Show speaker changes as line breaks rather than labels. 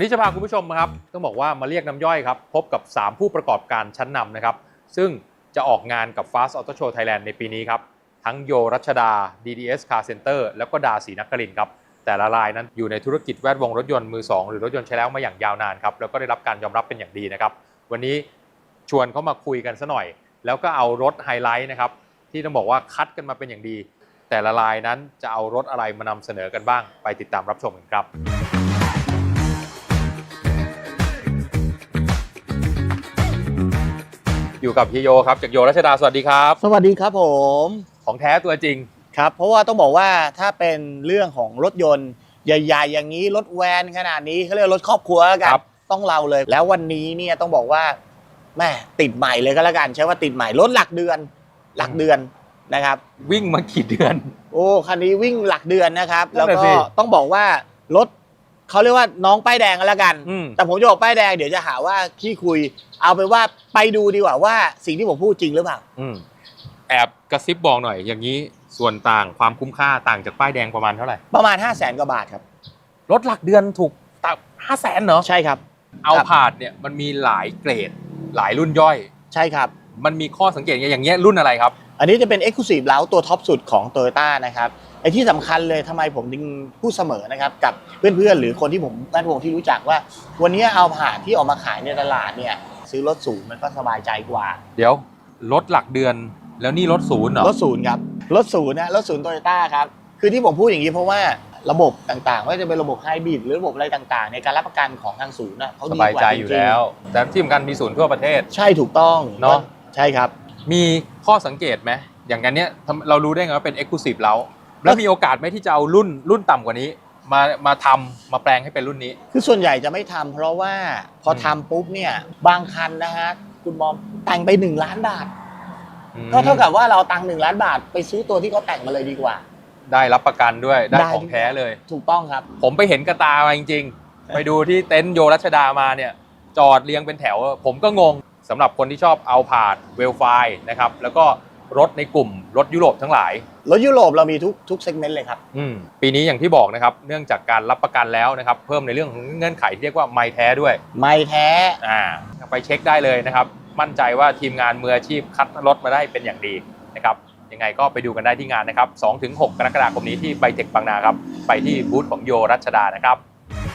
ันนี้จะพาคุณผู้ชมครับต้องบอกว่ามาเรียกน้ำย่อยครับ พบกับ 3 ผู้ประกอบการชั้นนำนะครับ ซึ่งจะออกงานกับ Fast Auto Show Thailand ในปีนี้ครับ ทั้งโยรัชดา DDS Car Center แล้วก็ดาสีนครินครับ แต่ละรายนั้นอยู่ในธุรกิจแวดวงรถยนต์มือ 2 หรือรถยนต์ใช้แล้วมาอย่างยาวนานครับแล้วก็ได้รับการยอมรับเป็นอย่างดีนะครับ วันนี้ชวนเขามาคุยกันซะหน่อย แล้วก็เอารถไฮไลท์นะครับที่ต้องบอกว่าคัดกันมาเป็นอย่างดี แต่ละรายนั้นจะเอารถอะไรมานำเสนอกันบ้าง ไปติดตามรับชมกันครับ อยู่กับเฮียโยครับจากโยรัชดาสวัสดีครับ
สวัสดีครับผม
ของแท้ตัวจริง
ครับ เพราะว่าต้องบอกว่าถ้าเป็นเรื่องของรถยนต์ ใหญ่ๆ อย่างนี้รถแวนขนาดนี้เขาเรียกรถครอบครัวแล้วกัน
ครับ
ต้องเราเลย แล้ววันนี้เนี่ยต้องบอกว่าแม่ติดใหม่เลยก็แล้วกัน ใช้ว่าติดใหม่รถหลักเดือน หลักเดือนนะครับ
วิ่งมากี่เดือน
โอ้คันนี้วิ่งหลักเดือนนะครับ
นั่
แล้ว
นน่ะ
ก็
สิ
ต้องบอกว่ารถ เขาเรียกว่าน้องป้ายแดงก็แล้วกัน
อืม
แต่ผมจะบอกป้ายแดงเดี๋ยวจะหาว่าขี้คุย เอาไปนว่าไปดูดีกว่าว่าสิ่งที่ผมพูดจริงหรือเปล่า
อืมแอบกระซิบบอกหน่อย อย่างนี้ส่วนต่างความคุ้มค่าต่างจากป้ายแดงประมาณเท่าไหร่
ประมาณ 5 0 0แสนกว่าบาทครับ
รถหลักเดือนถูกตับห้าแสนเนาะ
ใช่ครับ
เอา
ครับ
ผาดเนี่ยมันมีหลายเกรดหลายรุ่นย่อย
ใช่ครับ
มันมีข้อสังเกตอย่างเงี้ยรุ่นอะไรครับ
อันนี้จะเป็น Exclusive แล้วตัวท็อปสุดของ t o y ต้านะครับไอ้ที่สำคัญเลยทำไมผมถึงพูดเสมอนะครับกับเพื่อนๆหรือคนที่ผมแวดวงที่รู้จักว่า วันนี้เอาผ่านที่ออกมาขายในตลาดเนี่ย ซื้อรถศูนย์มันก็สบายใจกว่า
เดี๋ยวรถหลักเดือนแล้วนี่รถศูนย์เหรอ
รถศูนย์ครับรถศูนย์นะรถศูนย์โตโยต้าครับคือที่ผมพูดอย่างนี้เพราะว่าระบบต่างๆไม่ว่าจะเป็นระบบไฮบริดหรือระบบอะไรต่างๆ ในการรับประกันของทางศูนย์น่ะเขา
ส
ดีก
บาย
ว่า
ใจ
จริงๆ
อยู่แล้ว แต่ที่สำคัญมีศูนย์ทั่วประเทศ
ใช่ถูกต้อง
เนอะ
ใช่ครับ
มีข้อสังเกตไหมอย่างกันเนี้ยทำเรารู้ได้ไงว่าเป็น Exclusive แล้วแล้วมีโอกาสไหมที่จะเอารุ่นรุ่นต่ำกว่านี้ มามาทำมาแปลงให้เป็นรุ่นนี้
คือส่วนใหญ่จะไม่ทำเพราะว่าพออ
ม
ทำปุ๊บเนี่ยบางคันนะฮะคุณมอมแต่งไป1ล้านบาท
อืม
ก็เท่ากับว่าเราตังหนึ่งล้านบาท ไปซื้อตัวที่เขาแต่งมาเลยดีกว่า
ได้รับประกันด้วยได้
ได้
ของแท้เลย
ถูกต้องครับ
ผมไปเห็นกระตามาจริงๆ ไปดูที่เต็นท์โยรัชดามาเนี่ย จอดเรียงเป็นแถว ผมก็งง สำหรับคนที่ชอบเอาผาดเวลไฟนะครับ แล้วก็รถในกลุ่มรถยุโรปทั้งหลาย
รถยุโรปเรามีทุกทุกเซกเมนต์เลยครับ
อืมปีนี้อย่างที่บอกนะครับ เนื่องจากการรับประกันแล้วนะครับ เพิ่มในเรื่องของเงื่อนไขที่เรียกว่าไม่แท้ด้วย
ไม่แท้
อ่าไปเช็คได้เลยนะครับ มั่นใจว่าทีมงานมืออาชีพคัดรถมาได้เป็นอย่างดีนะครับ ยังไงก็ไปดูกันได้ที่งานนะครับ 2-6 กรกฎาคมนี้ที่ไบเทคบางนาครับ ไปที่บูธของโยรัชดานะครับ